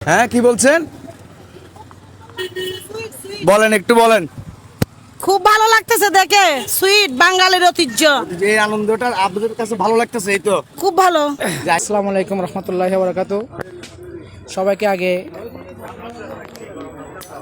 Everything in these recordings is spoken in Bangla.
হ্যাঁ কি বলছেন? বলেন একটু বলেন। খুব ভালো লাগতেছে দেখে। সুইট বাঙালির ঐতিহ্য। যে এই আনন্দটা আপনাদের কাছে ভালো লাগতেছে এই তো। খুব ভালো। আসসালামু আলাইকুম রহমতুল্লাহ বরকাত সবাইকে আগে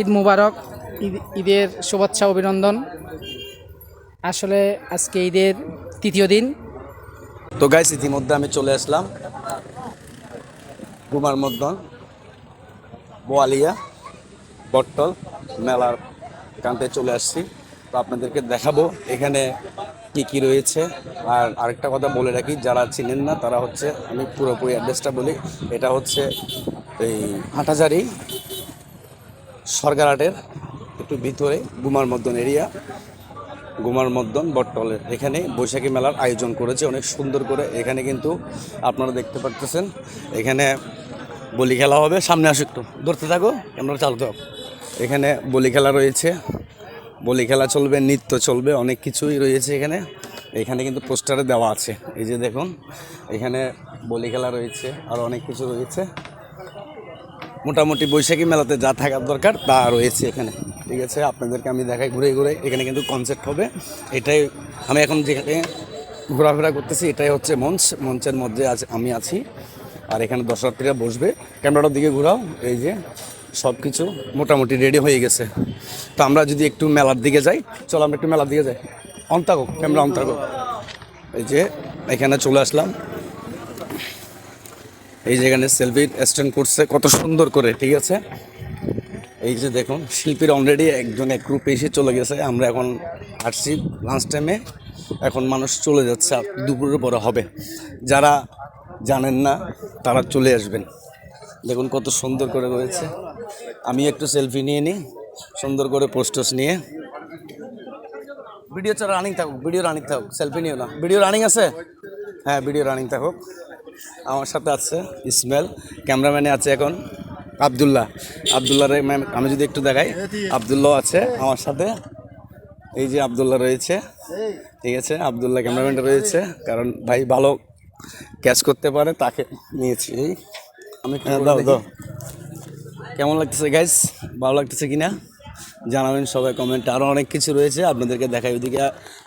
ঈদ মুবারক ঈদ ঈদের শুভেচ্ছা অভিনন্দন। আসলে আজকে ঈদের তৃতীয় দিন। তো গাইস ইতিমধ্যে আমি চলে আসলাম। কুমার মদ্দন বোয়ালিয়া বট্টল মেলার কান্তে চলে আসছি। তো আপনাদেরকে দেখাবো এখানে কি কি রয়েছে। আর আরেকটা কথা বলে রাখি, যারা চিনেন না, তারা হচ্ছে, আমি পুরোপুরি অ্যাড্রেসটা বলি, এটা হচ্ছে এই হাটাজারি সরকারহাটের একটু ভিতরে, গুমার মদ্দন এরিয়া। গুমার মদ্দন বট্টলের এখানে বৈশাখী মেলার আয়োজন করেছে, অনেক সুন্দর করে। এখানে কিন্তু আপনারা দেখতে পারতেছেন, এখানে বলি খেলা হবে, সামনে আসো একটু। ধরতে থাকো, ক্যামেরা চালু থাকো এখানে বলি খেলা রয়েছে। বলি খেলা চলবে, নৃত্য চলবে, অনেক কিছুই রয়েছে এখানে। এখানে কিন্তু পোস্টারে দেওয়া আছে। এই যে দেখুন, এখানে বলি খেলা রয়েছে, আর অনেক কিছু রয়েছে। মোটামুটি বৈশাখী মেলাতে যা থাকার দরকার, তা রয়েছে এখানে। ঠিক আছে, আপনাদেরকে আমি দেখাই ঘুরে ঘুরে। এখানে কিন্তু কনসেপ্ট হবে। এটাই আমি এখন যেখানে ঘোরাফেরা করতেছি, এটাই হচ্ছে মঞ্চ। মঞ্চের মধ্যে আছে আমি আছি। আর এখানে দর্শনার্থীরা বসবে। ক্যামেরাটার দিকে ঘোরাও, এই যে সব কিছু মোটামুটি রেডি হয়ে গেছে। তো আমরা যদি একটু মেলার দিকে যাই, চলো আমরা একটু মেলার দিকে যাই। অন থাকুক ক্যামেরা অন থাকুক এই যে এখানে চলে আসলাম। এই যে এখানে সেলফি স্ট্যান্ড করছে, কত সুন্দর করে, ঠিক আছে? এই যে দেখুন, শিল্পীর অলরেডি একজন এক গ্রুপে এসে চলে গেছে। আমরা এখন আসছি লাঞ্চ টাইমে এখন মানুষ চলে যাচ্ছে দুপুরের পরে হবে। যারা জানেন না, তারা চলে আসবেন। দেখুন কত সুন্দর করে রয়েছে। আমি একটু সেলফি নিয়ে নিই, সুন্দর করে পোস্টার্স নিয়ে। ভিডিও চল রানিং থাকুক ভিডিও রানিং থাকুক সেলফি নিও না। ভিডিও রানিং আছে? হ্যাঁ ভিডিও রানিং থাকুক। আমার সাথে আছে ইসমাইল ক্যামেরাম্যানে আছে এখন আবদুল্লাহ। আবদুল্লাহ ম্যাম আমি যদি একটু দেখাই, আবদুল্লাহ আছে আমার সাথে। এই যে আবদুল্লাহ রয়েছে। ঠিক আছে, আবদুল্লাহ ক্যামেরাম্যানটা রয়েছে। কারণ ভাই ভালো ক্যাচ করতে পারে তাকে নিয়েছি। এই আমি দাও দাও। কেমন লাগতেছে গাইস ভালো লাগতেছে কিনা? জানাবেন সবাই কমেন্টে আরও অনেক কিছু রয়েছে আপনাদেরকে দেখাই ওইদিকে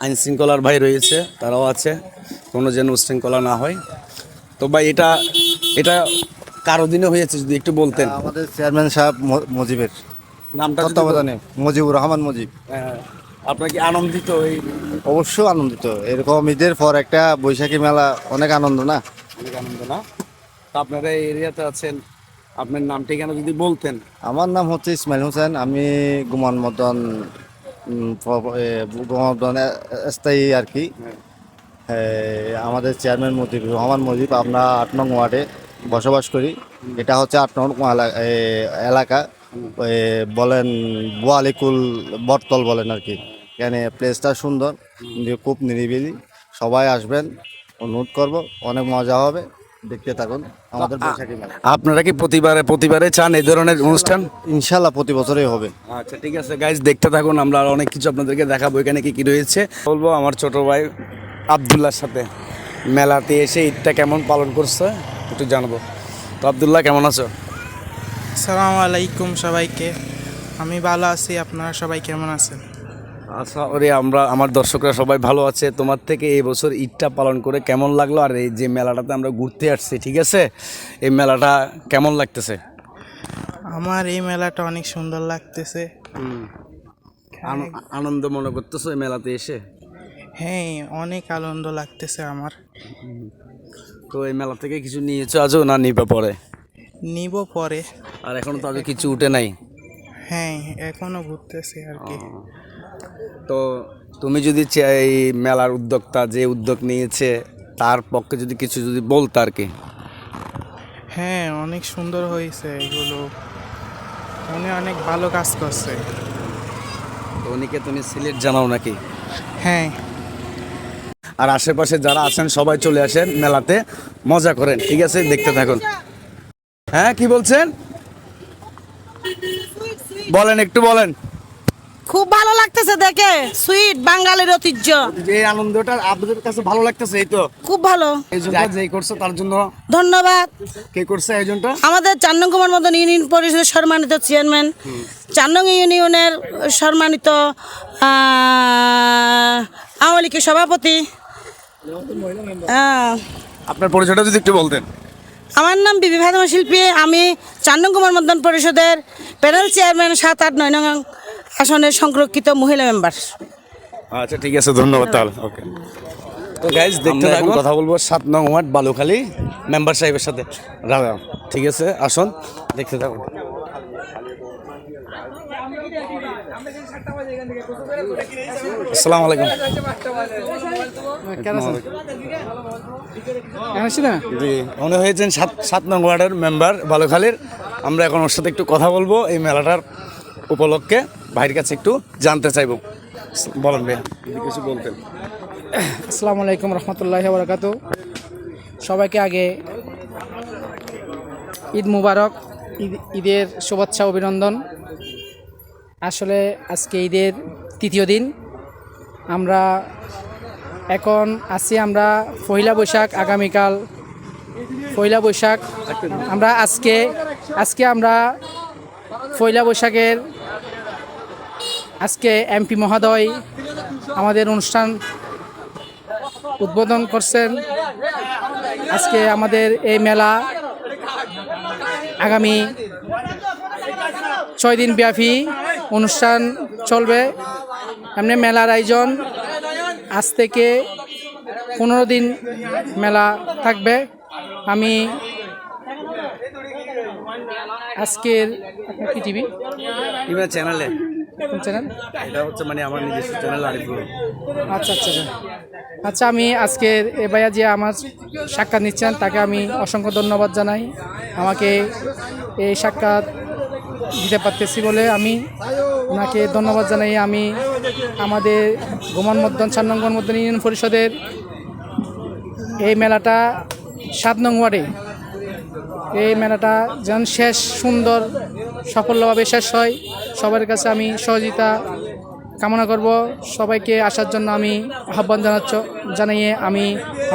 আইন শৃঙ্খলার ভাই রয়েছে তারাও আছে কোনো যেন উশৃঙ্খলা না হয়। তো ভাই এটা এটা কারও দিনে হয়েছে যদি একটু বলতেন? আমাদের চেয়ারম্যান সাহেব মুজিবের। নামটা তত্ত্বাবধানে মজিবুর রহমান মজিব। হ্যাঁ, আপনার কি আনন্দিত এই? অবশ্যই আনন্দিত। এরকম ঈদের পর একটা বৈশাখী মেলা অনেক আনন্দ না? অনেক আনন্দ না? তো আপনারা এই এরিয়াতে আছেন আপনার নাম ঠিকানা যদি বলতেন? আমার নাম হচ্ছে ইসমাইল হোসেন আমি গুমান মদন গুমান স্থায়ী আর কি। আমাদের চেয়ারম্যান মুজিব রহমান মুজিব আমরা আট নং ওয়ার্ডে বসবাস করি। এটা হচ্ছে আট নং এলা- এলাকা। বলেন বোয়ালিকুল বটতল বলেন আর কি। এখানে প্লেসটা সুন্দর। কিন্তু খুব নিরিবিলি। সবাই আসবেন অনুরোধ করব অনেক মজা হবে। দেখতে থাকুন আমাদের বৈশাখী মেলা। আপনারা কি প্রতিবারে প্রতিবারে চান এই ধরনের অনুষ্ঠান? ইনশাল্লাহ প্রতি বছরই হবে। আচ্ছা ঠিক আছে গাইজ দেখতে থাকুন আমরা আর অনেক কিছু আপনাদেরকে দেখাবো। এখানে কি কি রয়েছে? বলব আমার ছোট ভাই আবদুল্লার সাথে মেলাতে এসে ঈদটা কেমন পালন করছে একটু জানব। তো আবদুল্লাহ কেমন আছো? সালামু আলাইকুম সবাইকে। আমি ভালো আছি আপনারা সবাই কেমন আছেন? আচ্ছা ওরে আমরা আমার দর্শকরা সবাই ভালো আছে। তোমার থেকে এই বছর ঈদটা পালন করে কেমন লাগল? আর এই যে মেলাটাতে আমরা ঘুরতে আসছি ঠিক আছে? এই মেলাটা কেমন লাগতেছে? আমার এই মেলাটা অনেক সুন্দর লাগতেছে। আন- আনন্দ মনে করতেছো এই মেলাতে এসে? হ্যাঁ অনেক আনন্দ লাগতেছে আমার। তো এই মেলা থেকে কিছু নিয়েছো আজও না নিবে পরে? নিব পরে। আর এখনও তো আজও কিছু উঠে নাই? হ্যাঁ এখনও ঘুরতেছি আর কি। তো তুমি যদি এই মেলার উদ্যোক্তা যে উদ্যোগ নিয়েছে তার পক্ষে যদি কিছু যদি বলতে আর কি। হ্যাঁ অনেক সুন্দর হয়েছে এগুলো। উনি অনেক ভালো কাজ করছে। তো উনিকে তুমি সিলেট জানাও নাকি? হ্যাঁ। আর আশেপাশে যারা আছেন সবাই চলে আসেন মেলাতে মজা করেন ঠিক আছে? দেখতে থাকুন। হ্যাঁ কি বলছেন? বলেন একটু বলেন। খুব ভালো লাগতেছে দেখে। সুইট বাঙালির ঐতিহ্য। যে এই আনন্দটা আপনাদের কাছে ভালো লাগতেছে এই তো? খুব ভালো। এই জন্য যেই করছে তার জন্য ধন্যবাদ। কে করছে আয়োজনটা আমাদের চার নং কুমার মদন ইউনিয়ন পরিষদের সম্মানিত চেয়ারম্যান। চার নং ইউনিয়নের সম্মানিত আওয়ামী লীগের সভাপতি। আপনার পরিচয়টা যদি একটু বলতেন। আমার নাম বিবি ফাতেমা শিল্পী আমি চার নং কুমার মদন পরিষদের প্যানেল চেয়ারম্যান সাত আট নয় নং আসনের সংরক্ষিত মহিলা মেম্বার আচ্ছা ঠিক আছে ধন্যবাদ তাহলে। ওকে তো গাইজ দেখতে এখন কথা বলব সাত নং ওয়ার্ড বালুখালী মেম্বার সাহেবের সাথে। রাজা ঠিক আছে আসুন দেখতে থাকুন। আসসালামু আলাইকুম জি উনি হয়েছেন সাত সাত নং ওয়ার্ডের মেম্বার বালুখালীর। আমরা এখন ওর সাথে একটু কথা বলব এই মেলাটার উপলক্ষে। ভাইয়ের কাছে একটু জানতে চাইব। বলেন ভাইয়া কিছু বলতেন। আসসালামু আলাইকুম রহমতুল্লাহ বরকাত সবাইকে আগে ঈদ মুবারক, ঈদ, ঈদের শুভেচ্ছা, অভিনন্দন। আসলে আজকে ঈদের তৃতীয় দিন। আমরা এখন আছি আমরা পহিলা বৈশাখ, আগামীকাল পয়লা বৈশাখ। আমরা আজকে আজকে আমরা পয়লা বৈশাখের আজকে এমপি মহোদয় আমাদের অনুষ্ঠান উদ্বোধন করছেন। আজকে আমাদের এই মেলা আগামী ছয় দিন ব্যাপী অনুষ্ঠান চলবে। এমনি মেলার আয়োজন আজ থেকে পনেরো দিন মেলা থাকবে। আমি আজকের কি টিভি চ্যানেলে। চ্যানেল এটা হচ্ছে মানে আমার নিজস্ব চ্যানেল আরিফুল আচ্ছা আচ্ছা আচ্ছা। আমি আজকের এ ভাইয়া যে আমার সাক্ষাৎ নিচ্ছেন তাকে আমি অসংখ্য ধন্যবাদ জানাই। আমাকে এই সাক্ষাৎ দিতে পারতেছি বলে আমি ওনাকে ধন্যবাদ জানাই। আমি আমাদের গোমান মদ্দন চার নং মদ্দন ইউনিয়ন পরিষদের এই মেলাটা সাত নং ওয়ার্ডে। এই মেলাটা যেন শেষ সুন্দর সাফল্যভাবে শেষ হয়। সবার কাছে আমি সহযোগিতা কামনা করব। সবাইকে আসার জন্য আমি আহ্বান জানাচ্ছ জানিয়ে আমি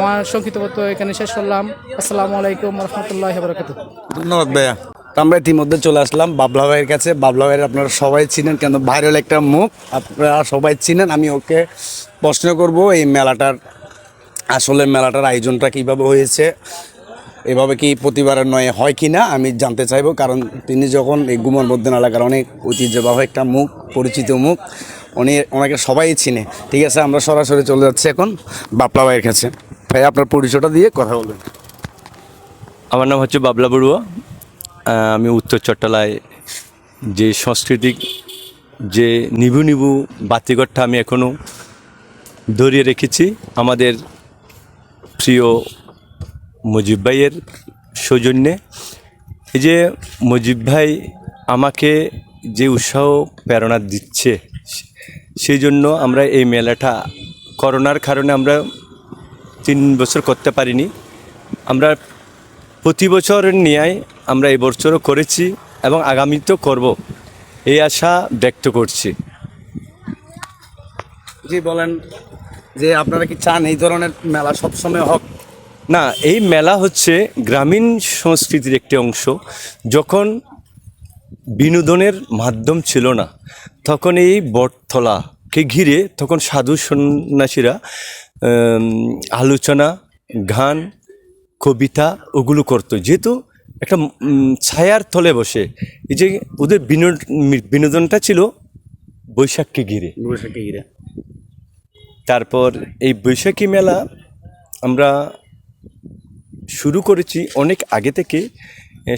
আমার সংক্ষিপ্ত এখানে শেষ করলাম। আসসালামু আলাইকুম রহমতুল্লাহ বরকাত ধন্যবাদ ভাইয়া। আমরা ইতিমধ্যে চলে আসলাম বাবলা ভাইয়ের কাছে। বাবলা ভাইয়ের আপনারা সবাই চিনেন কেন? ভাইরাল একটা মুখ। আপনারা সবাই চিনেন। আমি ওকে প্রশ্ন করব, এই মেলাটার আসলে মেলাটার আয়োজনটা কীভাবে হয়েছে? এভাবে কি প্রতিবারের নয় হয় কি না, আমি জানতে চাইব। কারণ তিনি যখন এই গুমন বদ্দিন এলাকার অনেক ঐতিহ্যবাহ একটা মুখ, পরিচিত মুখ, উনি ওনাকে সবাই চিনে। ঠিক আছে, আমরা সরাসরি চলে যাচ্ছি এখন বাপলা ভাইয়ের কাছে। ভাই আপনার পরিচয়টা দিয়ে কথা বলবেন। আমার নাম হচ্ছে বাবলা বড়ুয়া। আমি উত্তর চট্টলায় যে সাংস্কৃতিক যে নিবু নিবু বাতিঘরটা আমি এখনও ধরিয়ে রেখেছি, আমাদের প্রিয় মুজিব ভাইয়ের সৌজন্যে। এই যে মুজিব ভাই আমাকে যে উৎসাহ, প্রেরণা দিচ্ছে, সেই জন্য আমরা এই মেলাটা করোনার কারণে আমরা তিন বছর করতে পারিনি। আমরা প্রতি বছর ন্যায় আমরা এবছরও করেছি এবং আগামীতেও করব এই আশা ব্যক্ত করছি। জি, বলেন যে আপনারা কি চান এই ধরনের মেলা সবসময় হোক? না এই মেলা হচ্ছে গ্রামীণ সংস্কৃতির একটি অংশ। যখন বিনোদনের মাধ্যম ছিল না তখন এই বটতলাকে ঘিরে তখন সাধু সন্ন্যাসীরা আলোচনা গান কবিতা ওগুলো করতো। যেহেতু একটা ছায়ার তলে বসে এই যে ওদের বিনোদ- বিনোদনটা ছিল বৈশাখকে ঘিরে। বৈশাখকে ঘিরে। তারপর এই বৈশাখী মেলা আমরা শুরু করেছি অনেক আগে থেকে।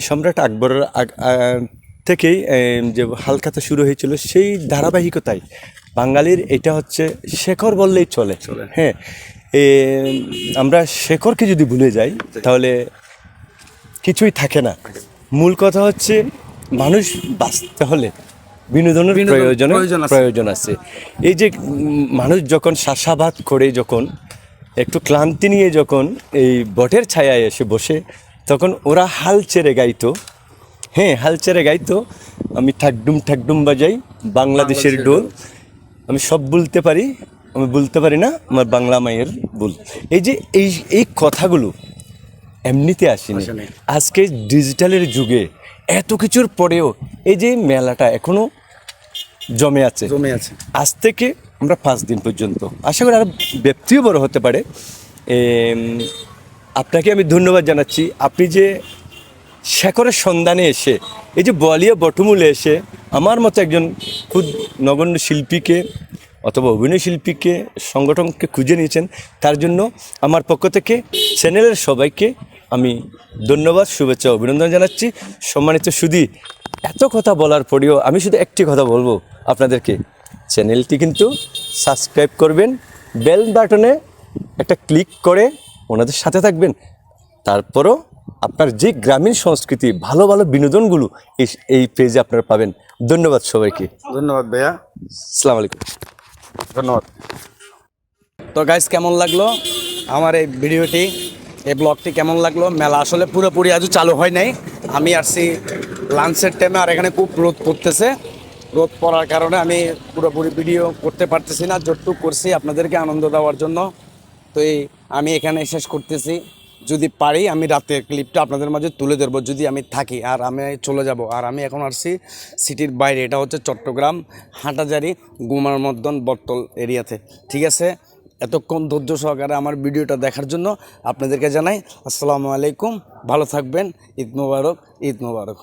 সম্রাট আকবরের থেকেই যে হালখাতা শুরু হয়েছিল সেই ধারাবাহিকতায়। বাঙালির এটা হচ্ছে শেখর বললেই চলে। হ্যাঁ এ, আমরা শেখরকে যদি ভুলে যাই তাহলে কিছুই থাকে না। মূল কথা হচ্ছে মানুষ বাঁচতে হলে বিনোদনের বিনোদন প্রয়োজন প্রয়োজন আছে। এই যে মানুষ যখন চাষাবাদ করে যখন একটু ক্লান্তি নিয়ে যখন এই বটের ছায়ায় এসে বসে তখন ওরা হাল ছেড়ে গাইতো। হ্যাঁ হাল ছেড়ে গাইতো। আমি ঠাকডুম ঠাকডুম বাজাই বাংলাদেশের ডোল আমি সব বলতে পারি আমি বলতে পারি না আমার বাংলা মায়ের ভুল এই যে এই এই কথাগুলো এমনিতে আসেনি। আজকে ডিজিটালের যুগে এত কিছুর পরেও এই যে মেলাটা এখনও জমে আছে। জমে আছে। আজ থেকে আমরা পাঁচ দিন পর্যন্ত। আশা করি আরও ব্যক্তিও বড় হতে পারে। আপনাকে আমি ধন্যবাদ জানাচ্ছি। আপনি যে শেখরের সন্ধানে এসে, এই যে বলিয়া বটমূলে এসে আমার মতো একজন খুদ নগণ্য শিল্পীকে অথবা অভিনয় শিল্পীকে, সংগঠনকে খুঁজে নিয়েছেন, তার জন্য আমার পক্ষ থেকে চ্যানেলের সবাইকে আমি ধন্যবাদ, শুভেচ্ছা, অভিনন্দন জানাচ্ছি। সম্মানিত সুধী, এত কথা বলার পরেও আমি শুধু একটি কথা বলব আপনাদেরকে। চ্যানেলটি কিন্তু সাবস্ক্রাইব করবেন বেল বাটনে একটা ক্লিক করে ওনাদের সাথে থাকবেন। তারপরও আপনার যে গ্রামীণ সংস্কৃতি ভালো ভালো বিনোদনগুলো এই এই পেজে আপনারা পাবেন। ধন্যবাদ সবাইকে। ধন্যবাদ ভাইয়া। আসসালামু আলাইকুম। ধন্যবাদ। তো গাইস কেমন লাগল আমার এই ভিডিওটি এই ব্লগটি কেমন লাগল? মেলা আসলে পুরোপুরি আজও চালু হয় নাই। আমি আসছি লাঞ্চের টাইমে আর এখানে খুব রোদ পড়তেছে। রোদ পড়ার কারণে আমি পুরোপুরি ভিডিও করতে পারতেছি না, যতটুকু করছি আপনাদেরকে আনন্দ দেওয়ার জন্য। তো এই আমি এখানে শেষ করতেছি। যদি পারি আমি রাতের ক্লিপটা আপনাদের মাঝে তুলে ধরবো, যদি আমি থাকি আর আমি চলে যাব। আর আমি এখন আসছি সিটির বাইরে, এটা হচ্ছে চট্টগ্রাম হাটাজারি গুমার মদ্দন বটতল এরিয়াতে। ঠিক আছে? এতক্ষণ ধৈর্য সহকারে আমার ভিডিওটা দেখার জন্য আপনাদেরকে জানাই আসসালামু আলাইকুম। ভালো থাকবেন। ঈদ মোবারক ঈদ মোবারক।